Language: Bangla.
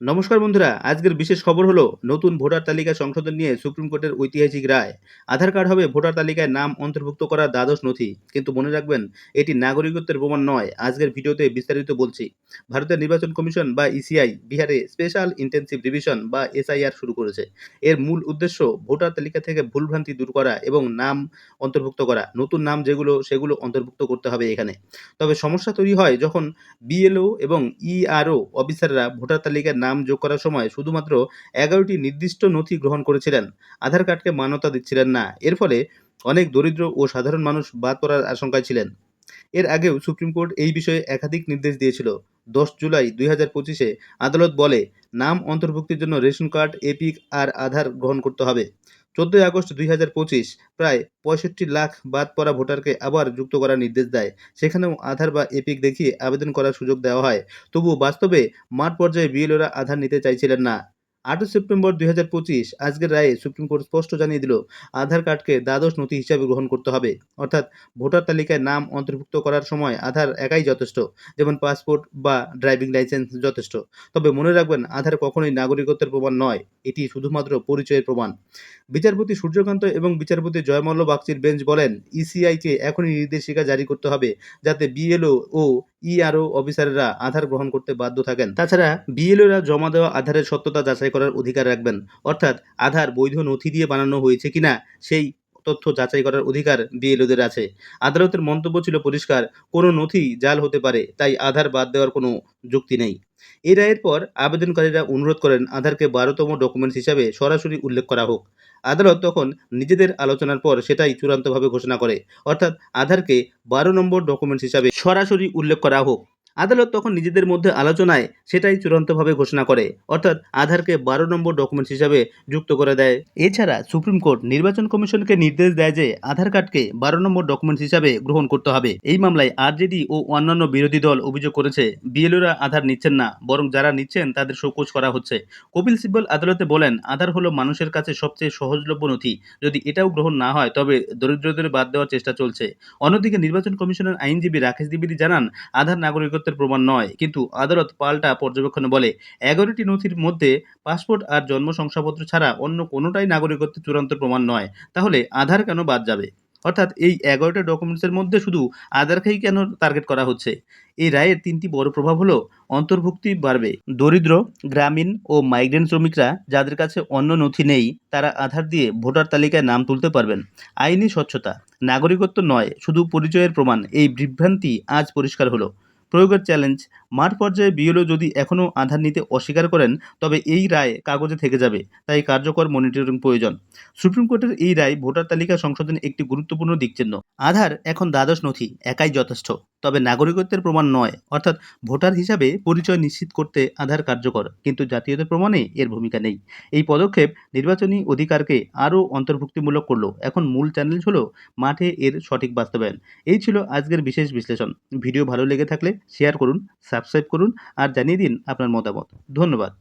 নমস্কার বন্ধুরা, আজকের বিশেষ খবর হলো নতুন ভোটার তালিকা সংশোধন নিয়ে সুপ্রিম কোর্টের ঐতিহাসিক রায়। আধার কার্ড হবে ভোটার তালিকায় নাম অন্তর্ভুক্ত করা দ্বাদশ নথি। কিন্তু মনে রাখবেন, এটি নাগরিকত্বের প্রমাণ নয়, আজকের ভিডিওতে বিস্তারিত বলছি। ভারতের নির্বাচন কমিশন বা ইসিআই বিহারে স্পেশাল ইন্টেন্সিভ রিভিশন বা এসআইআর শুরু করেছে। এর মূল উদ্দেশ্য ভোটার তালিকা থেকে ভুলভ্রান্তি দূর করা এবং নাম অন্তর্ভুক্ত করা। নতুন নাম যেগুলো, সেগুলো অন্তর্ভুক্ত করতে হবে এখানে। তবে সমস্যা তৈরি হয় যখন বিএলও এবং ইআরও অফিসাররা ভোটার তালিকায় নাম যোগ করার সময় শুধুমাত্র এগারোটি নির্দিষ্ট নথি গ্রহণ করেছিলেন। আধার কার্ডকে মান্যতা দিচ্ছিলেন না। এর ফলে অনেক দরিদ্র ও সাধারণ মানুষ বাদ পড়ার আশঙ্কায় ছিলেন। এর আগেও সুপ্রিম কোর্ট এই বিষয়ে একাধিক নির্দেশ দিয়েছিল। দশ জুলাই দুই হাজার পঁচিশে আদালত বলে, নাম অন্তর্ভুক্তির জন্য রেশন কার্ড, এপিক আর আধার গ্রহণ করতে হবে। চোদ্দোই আগস্ট দুই হাজার পঁচিশ প্রায় পঁয়ষট্টি লাখ বাদ পড়া ভোটারকে আবার যুক্ত করার নির্দেশ দেয়। সেখানেও আধার বা এপিক দেখিয়ে আবেদন করার সুযোগ দেওয়া হয়। তবু বাস্তবে মাঠ পর্যায়ে বিএলওরা আধার নিতে চাইছিলেন না। আটই সেপ্টেম্বর দুই হাজার পঁচিশ আজকের রায়ে সুপ্রিম কোর্ট স্পষ্ট জানিয়ে দিল, আধার কার্ডকে দ্বাদশ নথি হিসাবে গ্রহণ করতে হবে। অর্থাৎ ভোটার তালিকায় নাম অন্তর্ভুক্ত করার সময় আধার একাই যথেষ্ট, যেমন পাসপোর্ট বা ড্রাইভিং লাইসেন্স যথেষ্ট। তবে মনে রাখবেন, আধার কখনোই নাগরিকত্বের প্রমাণ নয়, এটি শুধুমাত্র পরিচয়ের প্রমাণ। বিচারপতি সূর্যকান্ত এবং বিচারপতি জয়মল্ল বাগচির বেঞ্চ বলেন ইসিআইকে এখনই নির্দেশিকা জারি করতে হবে, যাতে বিএলও ও ইআরও অফিসাররা আধার গ্রহণ করতে বাধ্য থাকেন। তাছাড়া বিএলওরা জমা দেওয়া আধারের সত্যতা যাচাই করার অধিকার রাখবেন। অর্থাৎ আধার বৈধ নথি দিয়ে বানানো হয়েছে কিনা, সেই তথ্য যাচাই করার অধিকার বিএলওদের আছে। আদালতের মন্তব্য ছিল পরিষ্কার, কোনো নথি জাল হতে পারে, তাই আধার বাদ দেওয়ার কোনো যুক্তি নেই। এই রায়ের পর আবেদনকারীরা অনুরোধ করেন আধারকে বারোতম ডকুমেন্টস হিসাবে সরাসরি উল্লেখ করা হোক। আদালত তখন নিজেদের আলোচনার পর সেটাই চূড়ান্তভাবে ঘোষণা করে। অর্থাৎ আধারকে বারো নম্বর ডকুমেন্টস হিসাবে সরাসরি উল্লেখ করা হোক। আদালত তখন নিজেদের মধ্যে আলোচনায় সেটাই চূড়ান্তভাবে ঘোষণা করে। অর্থাৎ আধারকে বারো নম্বর ডকুমেন্টস হিসাবে যুক্ত করে দেয়। এছাড়া সুপ্রিম কোর্ট, নির্বাচন কমিশনকে নির্দেশ দেয় যে আধার কার্ডকে বারো নম্বর ডকুমেন্টস হিসাবে গ্রহণ করতে হবে। এই মামলায় আরজেডি ও অন্যান্য বিরোধী দল অভিযোগ করেছে, বিএলওরা আধার নিচ্ছেন না, বরং যারা নিচ্ছেন তাদের শোকজ করা হচ্ছে। কপিল সিব্বল আদালতে বলেন, আধার হলো মানুষের কাছে সবচেয়ে সহজলভ্য নথি। যদি এটাও গ্রহণ না হয়, তবে দরিদ্রদের বাদ দেওয়ার চেষ্টা চলছে। অন্যদিকে নির্বাচন কমিশনের আইনজীবী রাকেশ দ্বিবেদী জানান, আধার নাগরিকত্বের প্রমাণ নয়। কিন্তু আদালত পাল্টা পর্যবেক্ষণে বলে, এগারোটি নথির মধ্যে পাসপোর্ট আর জন্ম শংসাপত্র ছাড়া অন্য কোনোটাই নাগরিকত্বের চূড়ান্ত প্রমাণ নয়। তাহলে আধার কেন বাদ যাবে? অর্থাৎ এই এগারোটা ডকুমেন্টসের মধ্যে শুধু আধারকেই কেন টার্গেট করা হচ্ছে? এই রায়ের তিনটি বড় প্রভাব হলো, অন্তর্ভুক্তি বাড়বে। দরিদ্র, গ্রামীণ ও মাইগ্রেন্ট শ্রমিকরা যাদের কাছে অন্য নথি নেই, তারা আধার দিয়ে ভোটার তালিকায় নাম তুলতে পারবেন। আইনি স্বচ্ছতা, নাগরিকত্ব নয়, শুধু পরিচয়ের প্রমাণ। এই বিভ্রান্তি আজ পরিষ্কার হলো। প্রয়োগের চ্যালেঞ্জ মাঠ পর্যায়ে বিএলও যদি এখনও আধার নিতে অস্বীকার করেন, তবে এই রায় কাগজে থেকে যাবে, তাই কার্যকর মনিটরিং প্রয়োজন। সুপ্রিম কোর্টের এই রায় ভোটার তালিকা সংশোধনের একটি গুরুত্বপূর্ণ দিকচিহ্ন। আধার এখন দ্বাদশ নথি, একাই যথেষ্ট, তবে নাগরিকত্বের প্রমাণ নয়, অর্থাৎ ভোটার হিসাবে পরিচয় নিশ্চিত করতে আধার কার্যকর, কিন্তু জাতীয়তার প্রমাণে এর ভূমিকা নেই। এই পদক্ষেপ নির্বাচনী অধিকারকে আরও অন্তর্ভুক্তিমূলক করল। এখন মূল চ্যানেল হলো মাঠে এর সঠিক বাস্তবায়ন। এই ছিল আজকের বিশেষ বিশ্লেষণ। ভিডিও ভালো লেগে থাকলে শেয়ার করুন সাবস্ক্রাইব করুন আর জানিয়ে দিন আপনার মতামত। ধন্যবাদ।